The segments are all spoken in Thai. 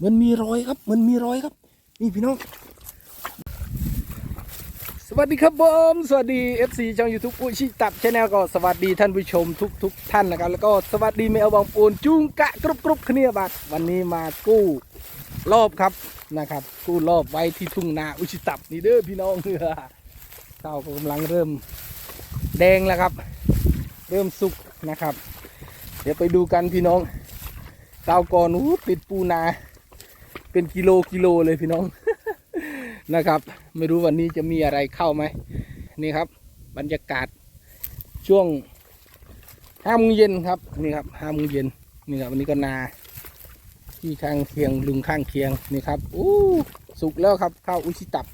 หมือนมีรอยครับเหมือนมีรอยครับ นี่พี่น้อง สวัสดีครับผมสวัสดี FC ช่อง YouTube อุชิตับชาแนลก็สวัสดีท่านผู้ชมทุกทุกๆท่านนะครับ แล้วก็สวัสดีเมลบางปูนจุงกะกรุบกรุบเคลียบัตรวันนี้มากู้รอบครับนะครับ กู้รอบไว้ที่ทุ่งนาอุชิตับนี่เด้อพี่น้องเรือข้าวกำลังเริ่มแดงแล้วครับ เริ่มสุกนะครับ เดี๋ยวไปดูกันพี่น้องข้าก่อนอู้ติดปูนา เป็นกิโลกิโลเลยพี่น้องนะครับ ไม่รู้วันนี้จะมีอะไรเข้าไหมนี่ครับ บรรยากาศช่วงห้าโมงเย็นครับนี่ครับห้าโมงเย็นนี่ครับวันนี้ก็นา ที่ข้างเคียงลุงข้างเคียงนี่ครับอู้สุกแล้วครับข้าวอุชิตับ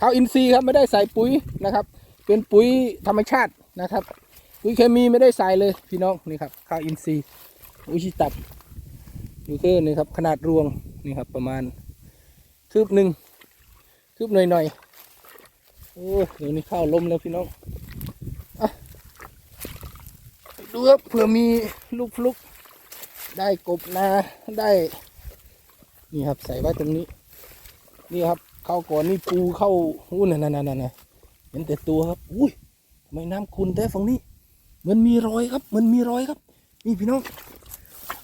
ข้าวอินทรีย์ครับไม่ได้ใส่ปุ๋ยนะครับ เป็นปุ๋ยธรรมชาตินะครับ ปุ๋ยเคมีไม่ได้ใส่เลยพี่น้องนี่ครับข้าวอินทรีย์อุชิตับ ดูเตอร์นี่ครับขนาดรวงนี่ครับประมาณคืบหนึ่งคืบหน่อยหน่อยๆโอ้ยเดี๋ยวนี้ข้าวล้มแล้วพี่น้องอะดูครับเผื่อมีลูกฟลุก ได้กบนาได้ นี่ครับใส่ไว้ตรงนี้ นี่ครับเข้าก่อนนี่ปูเข้าอู้นั่นนั่นนั่นนั่นเห็นแต่ตัวครับอุ้ยทำไมน้ำขุ่นแต่ฝั่งนี้เหมันมีรอยครับเหมันมีรอยครับ นี่พี่น้อง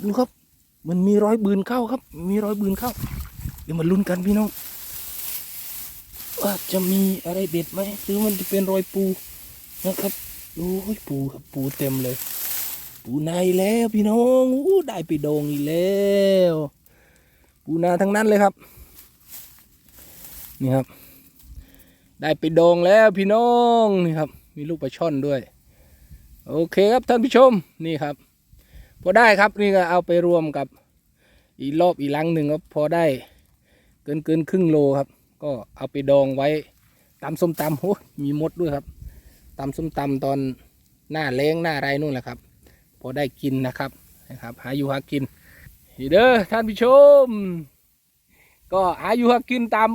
ดูครับ มันมีร้อยบืนเข้าครับ มีร้อยบืนเข้า เดี๋ยวมาลุ้นกันพี่น้องว่าจะมีอะไรเด็ดไหมหรือมันจะเป็นรอยปูนะครับโอ้ยปูครับปูเต็มเลย ปูนาอีกแล้วพี่น้องอู้ได้ไปโดงอีกแล้ว ปูนาทั้งนั้นเลยครับ นี่ครับ ได้ไปโดงแล้วพี่น้องนี่ครับ มีลูกปลาช่อนด้วย โอเคครับท่านผู้ชมนี่ครับ พอได้ครับนี่ก็เอาไปรวมกับอีกรอบอีกลังหนึ่งก็พอได้เกินเกินครึ่งโลครับ ก็เอาไปดองไว้ตำส้มตำโอ้มีมดด้วยครับตำส้มตำตอนหน้าแล้งหน้าไรนู่นแหละครับ พอได้กินนะครับนะครับ หาอยู่หากินเด้อท่านผู้ชม ก็หาอยู่หากินตาม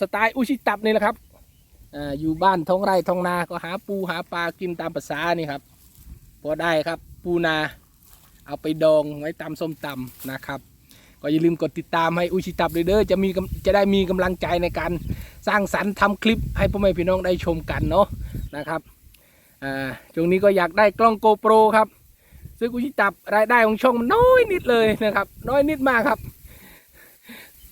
สไตล์อุชิตับนี่แหละครับอ่าอยู่บ้านท้องไร่ท้องนาก็หาปูหาปลากินตามภาษานี่ครับ พอได้ครับปูนา เอาไปดองไว้ตำส้มตำนะครับก็อย่าลืมกดติดตามให้อุชิตับเลยเด้อจะมีจะได้มีกำลังใจในการสร้างสรรค์ทำคลิปให้พ่อแม่พี่น้องได้ชมกันเนาะนะครับอ่าช่วงนี้ก็อยากได้กล้องโกโปรครับซึ่งอุชิตับรายได้ของช่องมันน้อยนิดเลยนะครับ น้อยนิดมากครับ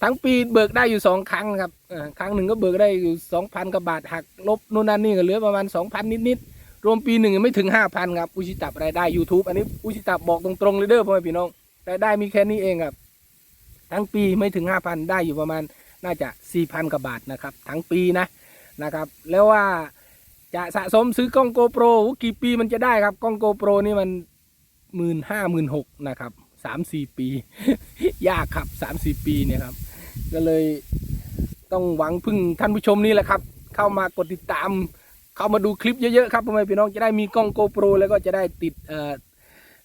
ทั้งปีเบิกได้อยู่สองครั้งครับครั้งหนึ่งก็เบิกได้อยู่สองพันกว่าบาทหักลบนู่นนั่นนี่ก็เหลือประมาณสองพันนิดๆ รวมปีหนึ่งยังไม่ถึงห้าพันครับอุชิตับรายได้ YouTube อันนี้อุชิตับบอกตรงๆเลยเด้อพ่อแม่พี่น้องรายได้มีแค่นี้เองครับ ทั้งปีไม่ถึงห้าพันได้อยู่ประมาณน่าจะสี่พันกว่าบาทนะครับ ทั้งปีนะนะครับ แล้วว่าจะสะสมซื้อกล้องโกโปรกี่ปีมันจะได้ครับกล้องโกโปรนี่มันหมื่นห้าหมื่นหกนะครับสามสี่ปี ยากครับสามสี่ปีเนี่ยครับ ก็เลยต้องหวังพึ่งท่านผู้ชมนี่แหละครับ เข้ามากดติดตาม เข้ามาดูคลิปเยอะๆครับพ่อแม่พี่น้องจะได้มีกล้องโกโปรแล้วก็จะได้ติดเอ่อ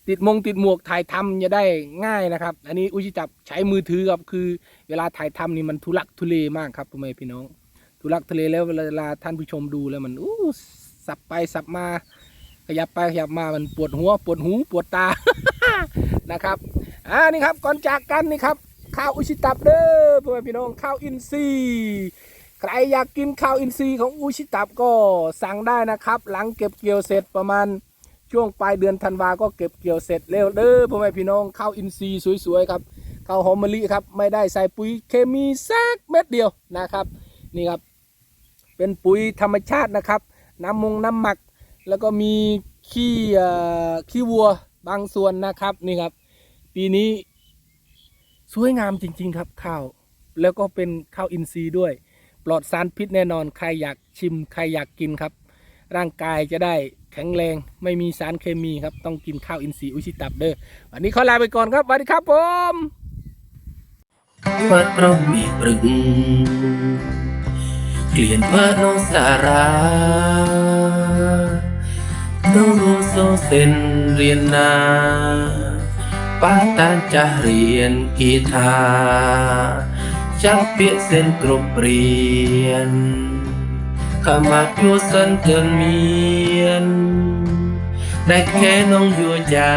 ติดมงติดหมวกถ่ายทำจะได้ง่ายนะครับ อันนี้อุชิจับใช้มือถือครับคือเวลาถ่ายทำนี่มันทุลักทุเลมากครับพ่อแม่พี่น้อง ทุลักทุเลแล้วเวลาท่านผู้ชมดูแล้วมันอู้สับไปสับมา ขยับไปขยับมามันปวดหัว ปวดหูปวดตานะครับอ่านี่ครับก่อนจากกันนี่ครับข้าวอุชิตับเด้อพ่อแม่พี่น้องข้าวอินทรีย์ ใครอยากกินข้าวอินทรีย์ของอุชิตับก็สั่งได้นะครับ หลังเก็บเกี่ยวเสร็จประมาณช่วงปลายเดือนธันวาก็เก็บเกี่ยวเสร็จเร็วเด้อพ่อแม่พี่น้องข้าวอินทรีย์สวยๆครับข้าวหอมมะลิครับไม่ได้ใส่ปุ๋ยเคมีสักเม็ดเดียวนะครับนี่ครับ เป็นปุ๋ยธรรมชาตินะครับ น้ำมงน้ำหมัก แล้วก็มีขี้ขี้วัวบางส่วนนะครับนี่ครับ ปีนี้สวยงามจริง ๆ ครับข้าว แล้วก็เป็นข้าวอินทรีย์ด้วย ปลอดสารพิษแน่นอน ใครอยากชิม ใครอยากกินครับ ร่างกายจะได้แข็งแรง ไม่มีสารเคมีครับ ต้องกินข้าวอินทรีย์อุชิตับเด้อ วันนี้ขอลาไปก่อนครับสวัสดีครับผมวัดระมีปรึงเกลียนพระนสาราโนโนโซเซนเรียนนาป้าตานจะเรียนกีตาร์ ចាប់ពាក្យសិនគ្រប់រៀនខមាត់យូសិនទាំងមានដែលគេនងយូចា